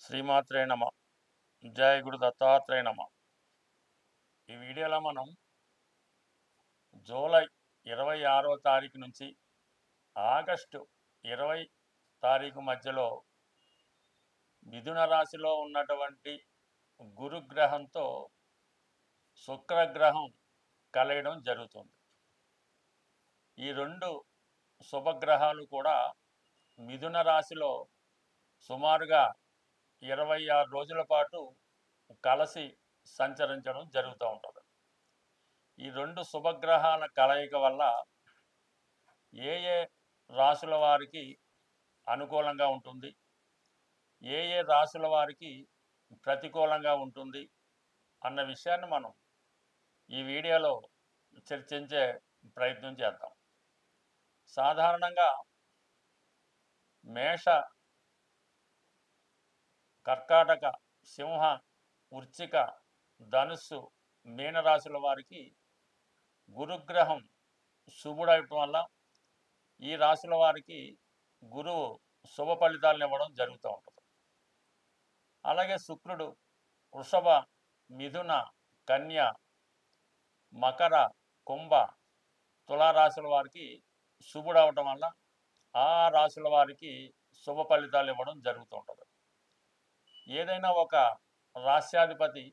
శ్రీమాత్రే నమ. జయ గురు దత్తాత్రేయ నమ. ఈ వీడియోలో మనం జూలై ఇరవై ఆరో తారీఖు నుంచి ఆగస్టు ఇరవై తారీఖు మధ్యలో మిథున రాశిలో ఉన్నటువంటి గురుగ్రహంతో శుక్రగ్రహం కలయడం జరుగుతుంది. ఈ రెండు శుభగ్రహాలు కూడా మిథున రాశిలో సుమారుగా ఇరవై ఆరు రోజుల పాటు కలిసి సంచరించడం జరుగుతూ ఉంటుంది. ఈ రెండు శుభగ్రహాల కలయిక వల్ల ఏ ఏ రాశుల వారికి అనుకూలంగా ఉంటుంది? ఏ ఏ రాశుల వారికి ప్రతికూలంగా ఉంటుంది? అన్న విషయాన్ని మనం ఈ వీడియోలో చర్చించే ప్రయత్నం చేద్దాం. సాధారణంగా మేష కర్కాటక సింహ వృచ్చిక ధనుస్సు మీనరాశుల వారికి గురుగ్రహం శుభుడవటం వల్ల ఈ రాశుల వారికి గురువు శుభ ఫలితాలను ఇవ్వడం జరుగుతూ ఉంటుంది. అలాగే శుక్రుడు వృషభ మిథున కన్య మకర కుంభ తులారాశుల వారికి శుభుడవటం వల్ల ఆ రాశుల వారికి శుభ ఫలితాలు ఇవ్వడం జరుగుతూ ఉంటుంది. ఏదైనా ఒక రాష్ట్రాధిపతి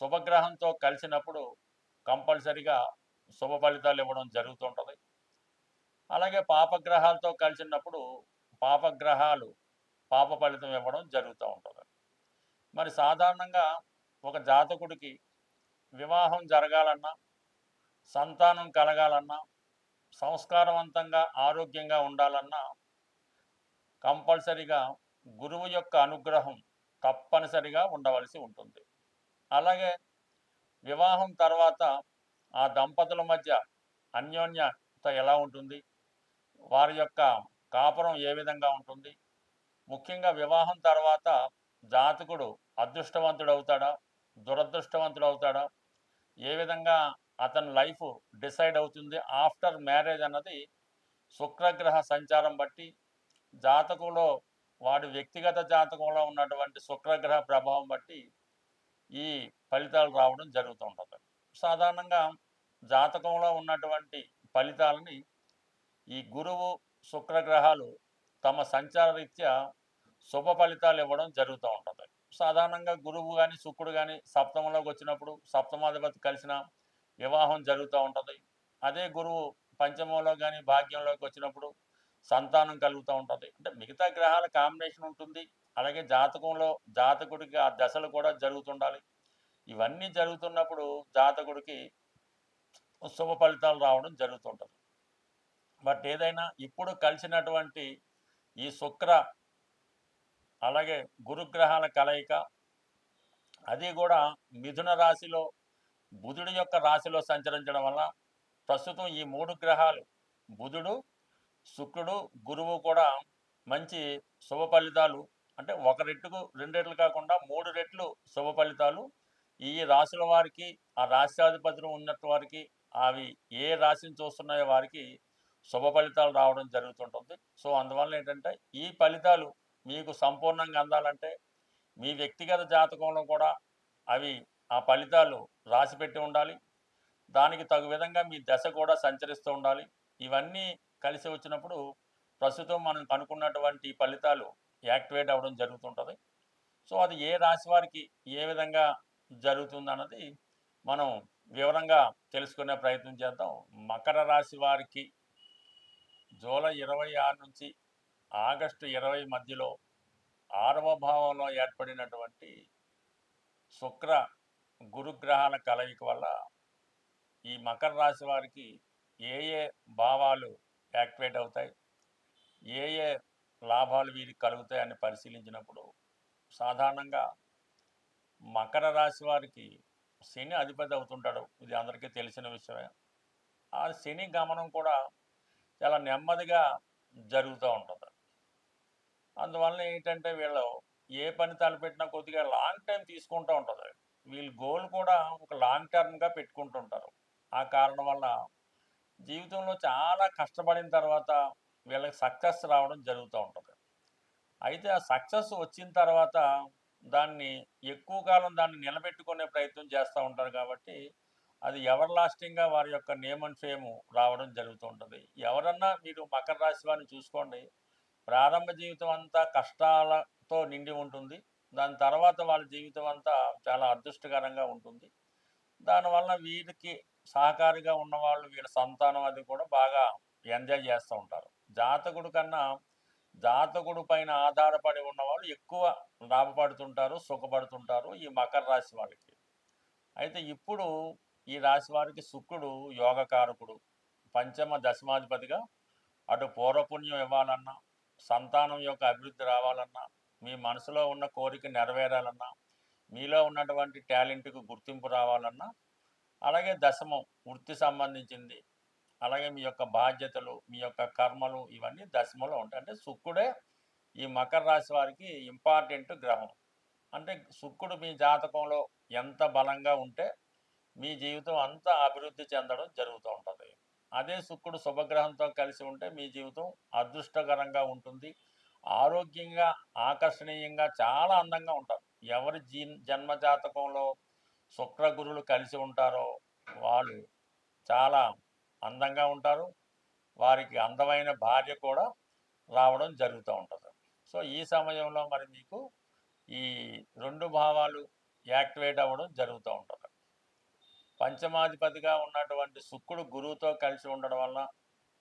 శుభగ్రహంతో కలిసినప్పుడు కంపల్సరిగా శుభ ఫలితాలు ఇవ్వడం జరుగుతుంటుంది అలాగే పాపగ్రహాలతో కలిసినప్పుడు పాపగ్రహాలు పాప ఫలితం ఇవ్వడం జరుగుతూ ఉంటుంది. మరి సాధారణంగా ఒక జాతకుడికి వివాహం జరగాలన్నా సంతానం కలగాలన్నా సంస్కారవంతంగా ఆరోగ్యంగా ఉండాలన్నా కంపల్సరిగా గురువు యొక్క అనుగ్రహం తప్పనిసరిగా ఉండవలసి ఉంటుంది. అలాగే వివాహం తర్వాత ఆ దంపతుల మధ్య అన్యోన్యత ఎలా ఉంటుంది? వారి యొక్క కాపురం ఏ విధంగా ఉంటుంది? ముఖ్యంగా వివాహం తర్వాత జాతకుడు అదృష్టవంతుడు అవుతాడా దురదృష్టవంతుడు అవుతాడా ఏ విధంగా అతని లైఫ్ డిసైడ్ అవుతుంది. ఆఫ్టర్ మ్యారేజ్ అన్నది శుక్రగ్రహ సంచారం బట్టి జాతకంలో వాడి వ్యక్తిగత జాతకంలో ఉన్నటువంటి శుక్రగ్రహ ప్రభావం బట్టి ఈ ఫలితాలు రావడం జరుగుతూ ఉంటుంది. సాధారణంగా జాతకంలో ఉన్నటువంటి ఫలితాలని ఈ గురువు శుక్రగ్రహాలు తమ సంచార రీత్యా శుభ ఫలితాలు ఇవ్వడం జరుగుతూ ఉంటుంది. సాధారణంగా గురువు కానీ శుక్రుడు కానీ సప్తమంలోకి వచ్చినప్పుడు సప్తమాధిపతి కలిసిన వివాహం జరుగుతూ ఉంటుంది. అదే గురువు పంచమంలో కానీ భాగ్యంలోకి వచ్చినప్పుడు సంతానం కలుగుతూ ఉంటుంది. అంటే మిగతా గ్రహాల కాంబినేషన్ ఉంటుంది. అలాగే జాతకంలో జాతకుడికి ఆ దశలు కూడా జరుగుతుండాలి. ఇవన్నీ జరుగుతున్నప్పుడు జాతకుడికి శుభ ఫలితాలు రావడం జరుగుతుంటుంది. బట్ ఏదైనా ఇప్పుడు కలిసినటువంటి ఈ శుక్ర అలాగే గురుగ్రహాల కలయిక అది కూడా మిథున రాశిలో బుధుడి యొక్క రాశిలో సంచరించడం వల్ల ప్రస్తుతం ఈ మూడు గ్రహాలు బుధుడు శుక్రుడు గురువు కూడా మంచి శుభ ఫలితాలు. అంటే ఒక రెట్టుకు రెండు రెట్లు కాకుండా మూడు రెట్లు శుభ ఫలితాలు. ఈ రాశుల వారికి ఆ రాష్ట్రాధిపతులు ఉన్నట్టు వారికి అవి ఏ రాశిని చూస్తున్నాయో వారికి శుభ ఫలితాలు రావడం జరుగుతుంటుంది. సో అందువల్ల ఏంటంటే ఈ ఫలితాలు మీకు సంపూర్ణంగా అందాలంటే మీ వ్యక్తిగత జాతకంలో కూడా అవి ఆ ఫలితాలు రాసి పెట్టి ఉండాలి. దానికి తగు విధంగా మీ దశ కూడా సంచరిస్తూ ఉండాలి. ఇవన్నీ కలిసి వచ్చినప్పుడు ప్రస్తుతం మనం కనుక్కున్నటువంటి ఫలితాలు యాక్టివేట్ అవ్వడం జరుగుతుంటుంది. సో అది ఏ రాశి వారికి ఏ విధంగా జరుగుతుంది అన్నది మనం వివరంగా తెలుసుకునే ప్రయత్నం చేద్దాం. మకర రాశి వారికి జూలై ఇరవై ఆరు నుంచి ఆగస్టు ఇరవై మధ్యలో ఆరవ భావంలో ఏర్పడినటువంటి శుక్ర గురుగ్రహాల కలయిక వల్ల ఈ మకర రాశి వారికి ఏ ఏ భావాలు యాక్టివేట్ అవుతాయి? ఏ ఏ లాభాలు వీరికి కలుగుతాయని పరిశీలించినప్పుడు సాధారణంగా మకర రాశి వారికి శని అధిపతి అవుతుంటాడు. ఇది అందరికీ తెలిసిన విషయమే. ఆ శని గమనం కూడా చాలా నెమ్మదిగా జరుగుతూ ఉంటుంది. అందువలన ఏంటంటే వీళ్ళు ఏ పని తలపెట్టినా కొద్దిగా లాంగ్ టైం తీసుకుంటూ ఉంటుంది. వీళ్ళు గోల్ కూడా ఒక లాంగ్ టర్మ్గా పెట్టుకుంటుంటారు. ఆ కారణం వల్ల జీవితంలో చాలా కష్టపడిన తర్వాత వీళ్ళకి సక్సెస్ రావడం జరుగుతూ ఉంటుంది. అయితే ఆ సక్సెస్ వచ్చిన తర్వాత దాన్ని ఎక్కువ కాలం దాన్ని నిలబెట్టుకునే ప్రయత్నం చేస్తూ ఉంటారు కాబట్టి అది ఎవర్ లాస్టింగ్గా వారి యొక్క నేమ్ అండ్ ఫేమ్ రావడం జరుగుతూ ఉంటుంది. ఎవరన్నా మీరు మకర రాశి వారిని చూసుకోండి. ప్రారంభ జీవితం అంతా కష్టాలతో నిండి ఉంటుంది. దాని తర్వాత వాళ్ళ జీవితం అంతా చాలా అదృష్టకరంగా ఉంటుంది. దానివల్ల వీరికి సహకారిగా ఉన్నవాళ్ళు వీళ్ళ సంతానం అది కూడా బాగా ఎంజాయ్ చేస్తూ ఉంటారు. జాతకుడు కన్నా జాతకుడు పైన ఆధారపడి ఉన్నవాళ్ళు ఎక్కువ లాభపడుతుంటారు సుఖపడుతుంటారు ఈ మకర రాశి వాళ్ళకి. అయితే ఇప్పుడు ఈ రాశి వారికి శుక్రుడు యోగకారకుడు. పంచమ దశమాధిపతిగా అటు పూర్వపుణ్యం ఇవ్వాలన్నా సంతానం యొక్క అభివృద్ధి రావాలన్నా మీ మనసులో ఉన్న కోరిక నెరవేరాలన్నా మీలో ఉన్నటువంటి టాలెంట్కు గుర్తింపు రావాలన్నా అలాగే దశమం వృత్తి సంబంధించింది అలాగే మీ యొక్క బాధ్యతలు మీ యొక్క కర్మలు ఇవన్నీ దశమలో ఉంటాయి. అంటే శుక్రుడే ఈ మకర రాశి వారికి ఇంపార్టెంట్ గ్రహం. అంటే శుక్రుడు మీ జాతకంలో ఎంత బలంగా ఉంటే మీ జీవితం అంతా అభివృద్ధి చెందడం జరుగుతూ ఉంటుంది. అదే శుక్రుడు శుభగ్రహంతో కలిసి ఉంటే మీ జీవితం అదృష్టకరంగా ఉంటుంది. ఆరోగ్యంగా ఆకర్షణీయంగా చాలా అందంగా ఉంటారు. ఎవరి జీ జన్మ జాతకంలో శుక్ర గురువులు కలిసి ఉంటారో వాళ్ళు చాలా అందంగా ఉంటారు. వారికి అందమైన భార్య కూడా రావడం జరుగుతూ ఉంటుంది. సో ఈ సమయంలో మరి మీకు ఈ రెండు భావాలు యాక్టివేట్ అవ్వడం జరుగుతూ ఉంటుంది. పంచమాధిపతిగా ఉన్నటువంటి శుక్రుడు గురువుతో కలిసి ఉండడం వల్ల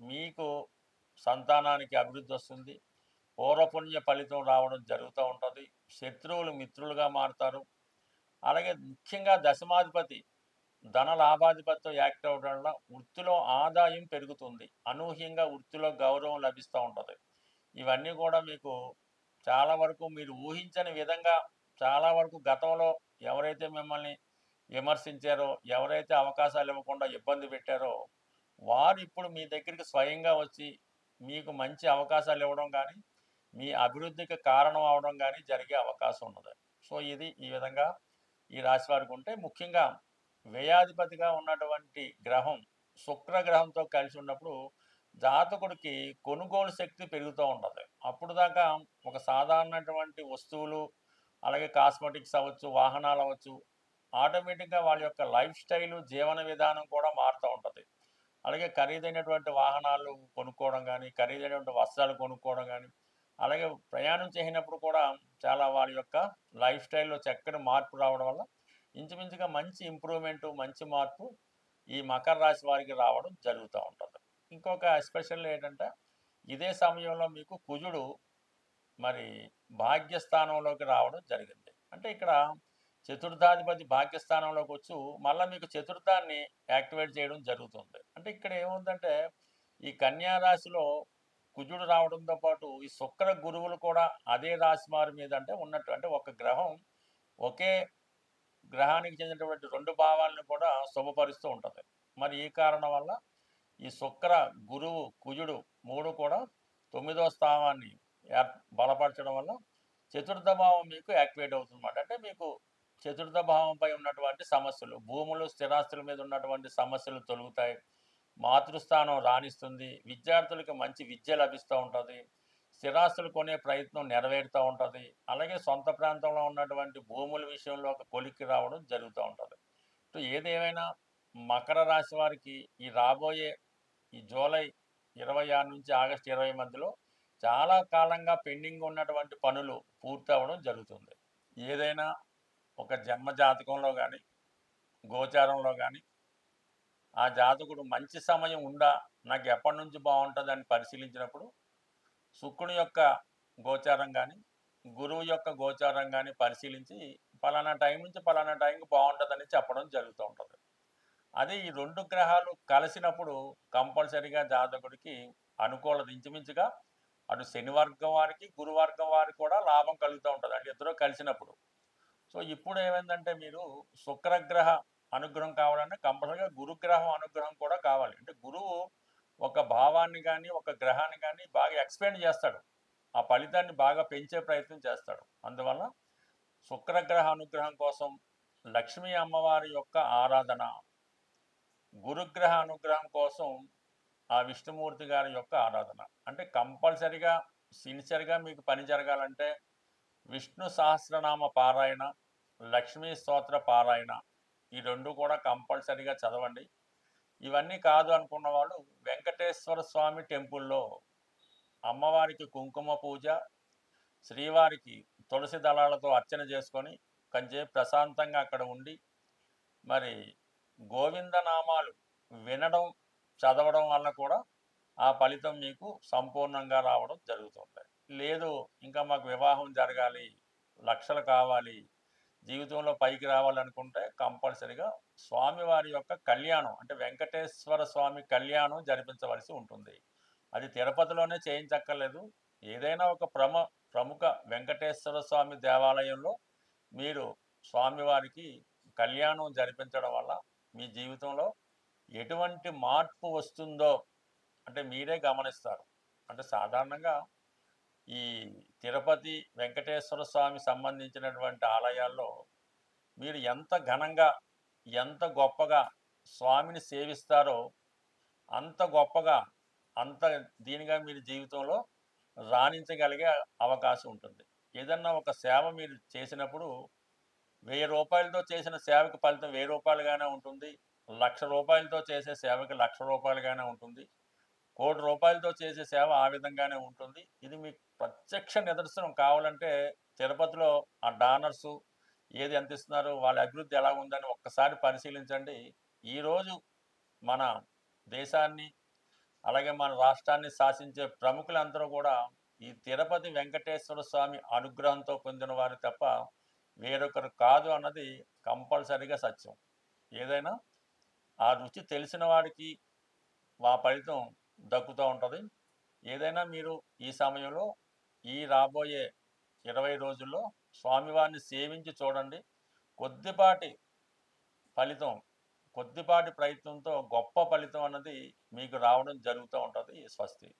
మీకు సంతానానికి అభివృద్ధి వస్తుంది. పూర్వపుణ్య ఫలితం రావడం జరుగుతూ ఉంటుంది. శత్రువులు మిత్రులుగా మారుతారు. అలాగే ముఖ్యంగా దశమాధిపతి ధన లాభాధిపతితో యాక్ట్ అవ్వడం వల్ల వృత్తిలో ఆదాయం పెరుగుతుంది. అనూహ్యంగా వృత్తిలో గౌరవం లభిస్తూ ఉంటుంది. ఇవన్నీ కూడా మీకు చాలా వరకు మీరు ఊహించని విధంగా చాలా వరకు గతంలో ఎవరైతే మిమ్మల్ని విమర్శించారో ఎవరైతే అవకాశాలు ఇవ్వకుండా ఇబ్బంది పెట్టారో వారు ఇప్పుడు మీ దగ్గరికి స్వయంగా వచ్చి మీకు మంచి అవకాశాలు ఇవ్వడం కానీ మీ అభివృద్ధికి కారణం అవడం కానీ జరిగే అవకాశం ఉన్నది. సో ఇది ఈ విధంగా ఈ రాశి వారికి ఉంటే ముఖ్యంగా వ్యయాధిపతిగా ఉన్నటువంటి గ్రహం శుక్ర గ్రహంతో కలిసి ఉన్నప్పుడు జాతకుడికి కొనుగోలు శక్తి పెరుగుతూ ఉంటుంది అప్పుడు దాకా ఒక సాధారణటువంటి వస్తువులు అలాగే కాస్మెటిక్స్ అవ్వచ్చు వాహనాలు అవ్వచ్చు ఆటోమేటిక్గా వాళ్ళ యొక్క లైఫ్ స్టైలు జీవన విధానం కూడా మారుతూ ఉంటుంది. అలాగే ఖరీదైనటువంటి వాహనాలు కొనుక్కోవడం కానీ ఖరీదైనటువంటి వస్త్రాలు కొనుక్కోవడం కానీ అలాగే ప్రయాణం చేసినప్పుడు కూడా చాలా వాళ్ళ యొక్క లైఫ్ స్టైల్లో చక్కని మార్పు రావడం వల్ల ఇంచుమించుగా మంచి ఇంప్రూవ్మెంట్ మంచి మార్పు ఈ మకర రాశి వారికి రావడం జరుగుతూ ఉంటుంది. ఇంకొక ఎస్పెషల్ ఏంటంటే ఇదే సమయంలో మీకు కుజుడు మరి భాగ్యస్థానంలోకి రావడం జరిగింది. అంటే ఇక్కడ చతుర్థాధిపతి భాగ్యస్థానంలోకి వచ్చు మళ్ళీ మీకు చతుర్థాన్ని యాక్టివేట్ చేయడం జరుగుతుంది. అంటే ఇక్కడ ఏముందంటే ఈ కన్యా రాశిలో కుజుడు రావడంతో పాటు ఈ శుక్ర గురువులు కూడా అదే రాశి వారి మీద అంటే ఉన్నట్టు అంటే ఒక గ్రహం ఒకే గ్రహానికి చెందినటువంటి రెండు భావాలను కూడా శుభపరుస్తూ ఉంటుంది. మరి ఈ కారణం వల్ల ఈ శుక్ర గురువు కుజుడు మూడు కూడా తొమ్మిదో స్థానాన్ని ఏర్- బలపరచడం వల్ల చతుర్థ భావం మీకు యాక్టివేట్ అవుతుందన్నమాట. అంటే మీకు చతుర్థ భావంపై ఉన్నటువంటి సమస్యలు భూములు స్థిరాస్తుల మీద ఉన్నటువంటి సమస్యలు తొలుగుతాయి. మాతృస్థానం రాణిస్తుంది. విద్యార్థులకు మంచి విద్య లభిస్తూ ఉంటుంది. స్థిరాస్తులు కొనే ప్రయత్నం నెరవేరుతూ ఉంటుంది. అలాగే సొంత ప్రాంతంలో ఉన్నటువంటి భూముల విషయంలో ఒక కొలిక్కి రావడం జరుగుతూ ఉంటుంది. సో ఏదేమైనా మకర రాశి వారికి ఈ రాబోయే ఈ జూలై ఇరవై ఆరు నుంచి ఆగస్టు ఇరవై మధ్యలో చాలా కాలంగా పెండింగ్ ఉన్నటువంటి పనులు పూర్తి అవ్వడం జరుగుతుంది. ఏదైనా ఒక జన్మ జాతకంలో కానీ గోచారంలో కానీ ఆ జాతకుడు మంచి సమయం ఉందా నాకు ఎప్పటి నుంచి బాగుంటుంది అని పరిశీలించినప్పుడు శుక్రుని యొక్క గోచారం కానీ గురువు యొక్క గోచారం కానీ పరిశీలించి పలానా టైం నుంచి పలానా టైంకి బాగుంటుందని చెప్పడం జరుగుతూ ఉంటుంది. అదే ఈ రెండు గ్రహాలు కలిసినప్పుడు కంపల్సరీగా జాతకుడికి అనుకూలత ఇంచుమించుగా అటు శనివర్గం వారికి గురువర్గం వారికి కూడా లాభం కలుగుతూ ఉంటుంది. అంటే ఇద్దరు కలిసినప్పుడు. సో ఇప్పుడు ఏమైందంటే మీరు శుక్రగ్రహ అనుగ్రహం కావాలంటే కంపల్సరీగా గురుగ్రహం అనుగ్రహం కూడా కావాలి. అంటే గురువు ఒక భావాన్ని కానీ ఒక గ్రహాన్ని కానీ బాగా ఎక్స్పెండ్ చేస్తాడు. ఆ ఫలితాన్ని బాగా పెంచే ప్రయత్నం చేస్తాడు. అందువల్ల శుక్రగ్రహ అనుగ్రహం కోసం లక్ష్మీ అమ్మవారి యొక్క ఆరాధన గురుగ్రహ అనుగ్రహం కోసం ఆ విష్ణుమూర్తి గారి యొక్క ఆరాధన. అంటే కంపల్సరిగా సిన్సియర్గా మీకు పని జరగాలంటే విష్ణు సహస్రనామ పారాయణ లక్ష్మీ స్తోత్ర పారాయణ ఈ రెండు కూడా కంపల్సరీగా చదవండి. ఇవన్నీ కాదు అనుకున్న వాళ్ళు వెంకటేశ్వర స్వామి టెంపుల్లో అమ్మవారికి కుంకుమ పూజ శ్రీవారికి తులసి దళాలతో అర్చన చేసుకొని కొంచెం ప్రశాంతంగా అక్కడ ఉండి మరి గోవిందనామాలు వినడం చదవడం వల్ల కూడా ఆ ఫలితం మీకు సంపూర్ణంగా రావడం జరుగుతుంది లేదు ఇంకా మాకు వివాహం జరగాలి లక్షలు కావాలి జీవితంలో పైకి రావాలనుకుంటే కంపల్సరిగా స్వామివారి యొక్క కళ్యాణం అంటే వెంకటేశ్వర స్వామి కళ్యాణం జరిపించవలసి ఉంటుంది. అది తిరుపతిలోనే చేయించక్కర్లేదు. ఏదైనా ఒక ప్రమ ప్రముఖ వెంకటేశ్వర స్వామి దేవాలయంలో మీరు స్వామివారికి కళ్యాణం జరిపించడం వల్ల మీ జీవితంలో ఎటువంటి మార్పు వస్తుందో అంటే మీరే గమనిస్తారు. అంటే సాధారణంగా ఈ తిరుపతి వెంకటేశ్వర స్వామి సంబంధించినటువంటి ఆలయాల్లో మీరు ఎంత ఘనంగా ఎంత గొప్పగా స్వామిని సేవిస్తారో అంత గొప్పగా అంత దీనిగా మీరు జీవితంలో రాణించగలిగే అవకాశం ఉంటుంది. ఏదన్నా ఒక సేవ మీరు చేసినప్పుడు వెయ్యి రూపాయలతో చేసిన సేవకి ఫలితం వెయ్యి రూపాయలుగానే ఉంటుంది. లక్ష రూపాయలతో చేసే సేవకి లక్ష రూపాయలుగానే ఉంటుంది. కోటి రూపాయలతో చేసే సేవ ఆ విధంగానే ఉంటుంది. ఇది మీకు ప్రత్యక్ష నిదర్శనం కావాలంటే తిరుపతిలో ఆ డానర్సు ఏది ఎంత ఇస్తున్నారు వాళ్ళ అభివృద్ధి ఎలా ఉందని ఒక్కసారి పరిశీలించండి. ఈరోజు మన దేశాన్ని అలాగే మన రాష్ట్రాన్ని శాసించే ప్రముఖులందరూ కూడా ఈ తిరుపతి వెంకటేశ్వర స్వామి అనుగ్రహంతో పొందిన వారు తప్ప వేరొకరు కాదు అన్నది కంపల్సరిగా సత్యం. ఏదైనా ఆ రుచి తెలిసిన వాడికి ఆ ఫలితం దక్కుతూ ఉంటుంది. ఏదైనా మీరు ఈ సమయంలో ఈ రాబోయే ఇరవై రోజుల్లో స్వామివారిని సేవించి చూడండి. కొద్దిపాటి ఫలితం కొద్దిపాటి ప్రయత్నంతో గొప్ప ఫలితం అన్నది మీకు రావడం జరుగుతూ ఉంటుంది. స్వస్తి.